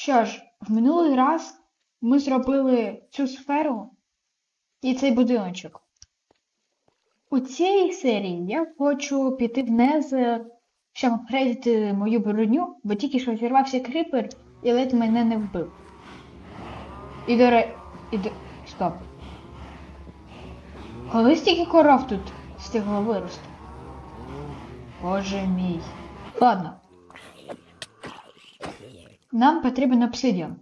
Що ж, в минулий раз ми зробили цю сферу і цей будиночок. У цій серії я хочу піти вниз, щоб апгрейдити мою броню, бо тільки що зірвався кріпер і ледь мене не вбив. І до ре... І до... Стоп. Коли стільки коров тут встигло вирости? Боже мій. Ладно. Нам потрібен обсидіан.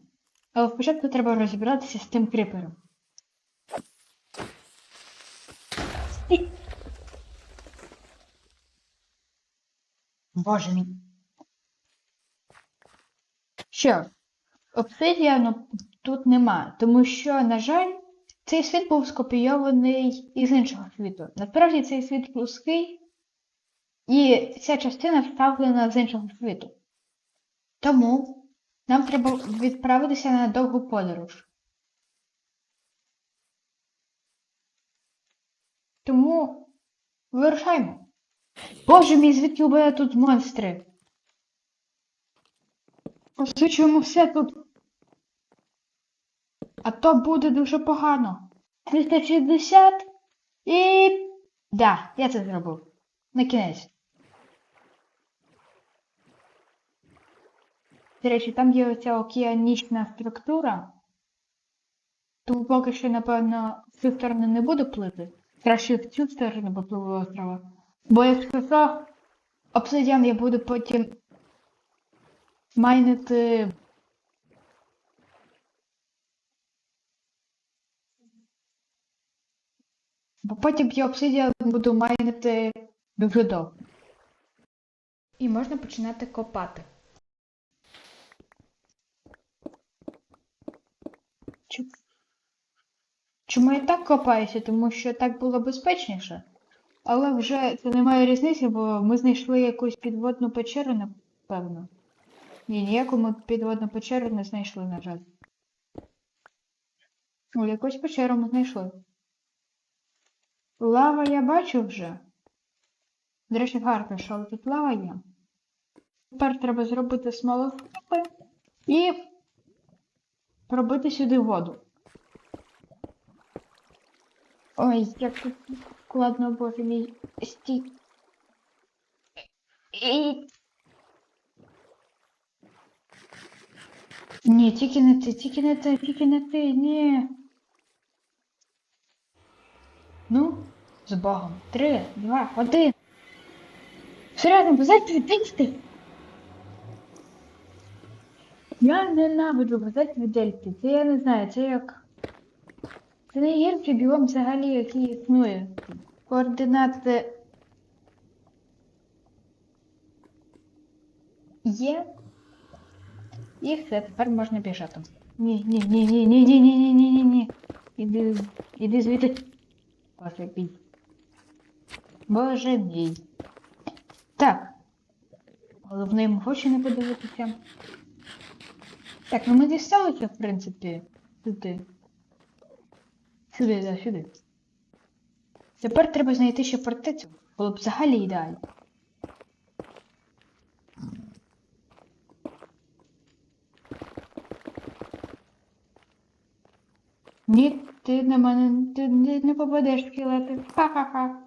Але спочатку треба розібратися з тим кріпером. Стій. Боже мій. Що? Обсидіану тут нема, тому що, на жаль, цей світ був скопійований із іншого світу. Насправді цей світ плоский, і ця частина вставлена з іншого світу. Тому нам треба відправитися на довгу подорож. Тому вирушаймо. Боже мій, звідки у мене тут монстри? Посичуємо все тут. А то буде дуже погано. 360 і. Да, я це зробив. На кінець. До речі, там є оця океанічна структура. Тому поки що, напевно, в цю сторону не буду плити. Краще в цю сторону попливу острова. Бо якщо що, обсидіан я буду потім майнити. Бо потім я обсидіан буду майнити дуже довго. І можна починати копати. Чому я так копаюся? Тому що так було безпечніше. Але вже це не має різниці, бо ми знайшли якусь підводну печеру, напевно. Ні, ніяку ми підводну печеру не знайшли, на жаль. О, якусь печеру ми знайшли. Лава я бачу вже. До речі, гарно, що тут лава є. Тепер треба зробити смолоскипи і пробити сюди воду. Ой, як тут складно, боже мій стій. І... Ні, тільки не ти, тільки не ти, тільки не ти, ні. Ну, з Богом. Три, два, один. Серйозно, базать дельти. Я ненавиджу базать дельти. Це я не знаю, це як. Це найгірший біом взагалі, який існує. Координати є. І все, тепер можна біжати. Ні, ні, ні, ні, ні, ні, ні, ні, ні, ні, ні. Іди, іди звідти. Мій. Боже мій. Так. Головне йому в не подивитися. Так, ну ми дісталися, в принципі, сюди. Сюди, да, сюди. Тепер треба знайти ще фортецю. Було б взагалі ідеально. Ні, ти на мене ти, не- попадеш в скелети. Ха-ха-ха.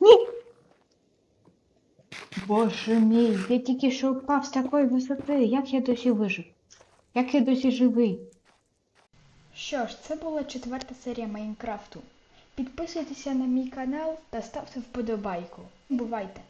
Ні. Боже мій, я тільки що впав з такої висоти. Як я досі вижив? Як я досі живий? Що ж, це була четверта серія Майнкрафту. Підписуйтеся на мій канал та ставте вподобайку. Бувайте!